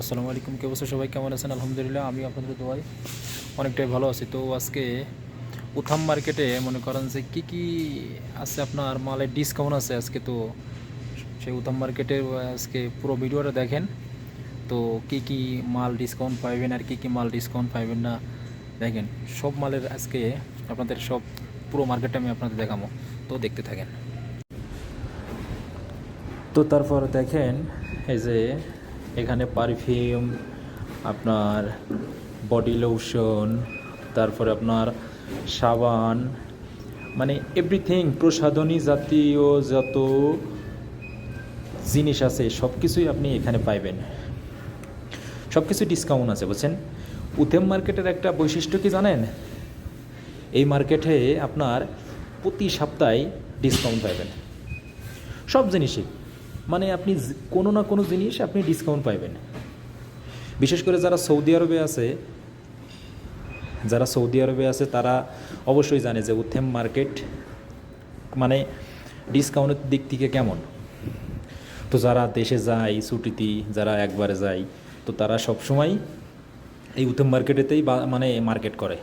আসসালামু আলাইকুম, কে বছর সবাই? কেমন আছেন? আলহামদুলিল্লাহ আমি আপনাদের দোয়াই অনেকটাই ভালো আছি। তো আজকে উথাম মার্কেটে মনে করেন যে কী কী আছে আপনার মালের ডিসকাউন্ট আছে আজকে? তো সেই উথাম মার্কেটে আজকে পুরো ভিডিওটা দেখেন। তো কি কি মাল ডিসকাউন্ট পাইবেন আর কি কি মাল ডিসকাউন্ট পাইবেন না দেখেন। সব মালের আজকে আপনাদের সব পুরো মার্কেটটা আমি আপনাদের দেখাবো। তো দেখতে থাকেন। তো তারপর দেখেন, এই যে এখানে পারফিউম আপনার বডি লোশন তারপরে আপনার সাবান মানে এভরিথিং প্রসাধনী জাতীয় যত জিনিস আছে সব কিছুই আপনি এখানে পাইবেন। সব কিছু ডিসকাউন্ট আছে, বুঝছেন? উথেম মার্কেটের একটা বৈশিষ্ট্য কি জানেন? এই মার্কেটে আপনার প্রতি সপ্তাহে ডিসকাউন্ট পাইবেন। সব জিনিসই। মানে আপনি কোনো না কোনো জিনিস আপনি ডিসকাউন্ট পাইবেন। বিশেষ করে যারা সৌদি আরবে আছে, যারা সৌদি আরবে আছে, তারা অবশ্যই জানে যে উথেম মার্কেট মানে ডিসকাউন্টের দিক থেকে কেমন। তো যারা দেশে যায়, ছুটিতে যারা একবারে যায়, তো তারা সবসময় এই উত্তম মার্কেটেতেই বা মানে মার্কেট করে।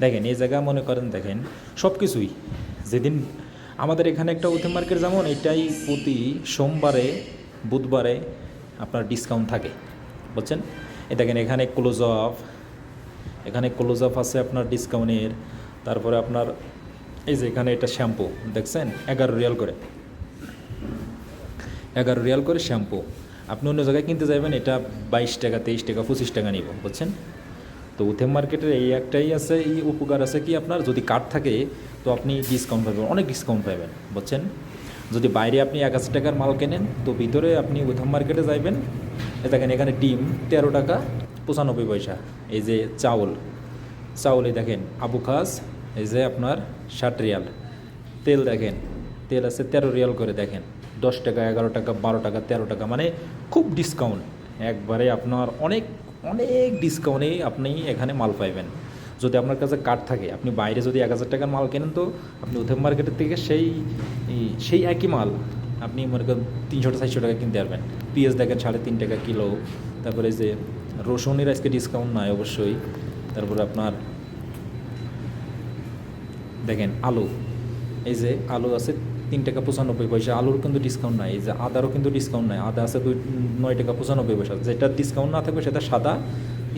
দেখেন, এই জায়গা মনে করেন, দেখেন সব কিছুই যেদিন আমাদের এখানে একটা উত্তম মার্কেট যেমন, এটাই প্রতি সোমবারে, বুধবারে আপনার ডিসকাউন্ট থাকে। বুঝছেন? এই দেখেন, এখানে ক্লোজ অফ এখানে ক্লোজ অফ আছে আপনার ডিসকাউন্টের তারপরে আপনার, এই যে এখানে এটা শ্যাম্পু দেখছেন? এগারো রিয়াল করে। এগারো রিয়াল করে শ্যাম্পু আপনি অন্য জায়গায় কিনতে যাবেন এটা বাইশ টাকা, তেইশ টাকা, পঁচিশ টাকা নিব, বুঝছেন? তো উথেম মার্কেটের এই একটাই আছে, এই উপকার আছে কি আপনার? যদি কার্ড থাকে, তো আপনি ডিসকাউন্ট পাবেন, অনেক ডিসকাউন্ট পাবেন, বুঝছেন? যদি বাইরে আপনি এক হাজার টাকার মাল কেনেন, তো ভিতরে আপনি উথেম মার্কেটে যাইবেন। দেখেন, এখানে ডিম তেরো টাকা, পঁচানব্বই পয়সা। এই যে চাউল চাউল দেখেন আবু খাস এই যে আপনার ষাট রিয়াল। তেল দেখেন, তেল আছে তেরো রিয়াল করে দেখেন। দশ টাকা, এগারো টাকা, বারো টাকা, তেরো টাকা মানে খুব ডিসকাউন্ট একবারে আপনার অনেক অনেক ডিসকাউন্টে আপনি এখানে মাল পাইবেন। যদি আপনার কাছে কার্ড থাকে, আপনি বাইরে যদি এক হাজার টাকার মাল কেনেন তো আপনি উথেম মার্কেটের থেকে সেই সেই একই মাল আপনি মনে করেন তিনশো চারশো টাকা কিনতে পারবেন। পেঁয়াজ দেখেন সাড়ে তিন টাকা কিলো। তারপরে যে রসুনের আজকে ডিসকাউন্ট নাই অবশ্যই। তারপরে আপনার দেখেন আলু। এই যে আলু আছে তিন টাকা পঁচানব্বই পয়সা, আলুর কিন্তু ডিসকাউন্ট নাই যে আদারও কিন্তু ডিসকাউন্ট নাই, আদা আছে দুই, নয় টাকা পঁচানব্বই পয়সা, যেটা ডিসকাউন্ট না থাকবে সেটা সাদা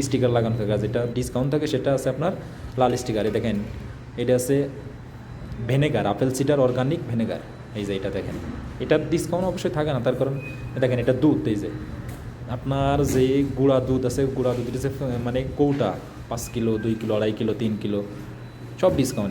স্টিকার লাগানো থাকে যেটা ডিসকাউন্ট থাকে সেটা আছে আপনার লাল স্টিকার দেখেন, এটা আছে vinegar apple cider organic vinegar এই যে এটা দেখেন এটার ডিসকাউন্ট অবশ্যই থাকে না, তার কারণ দেখেন, এটা দুধ, এই যে আপনার যে গুঁড়া দুধ আছে, গুঁড়া দুধ মানে কৌটা, পাঁচ কিলো, দুই কিলো, আড়াই কিলো, তিন কিলো, সব ডিসকাউন্ট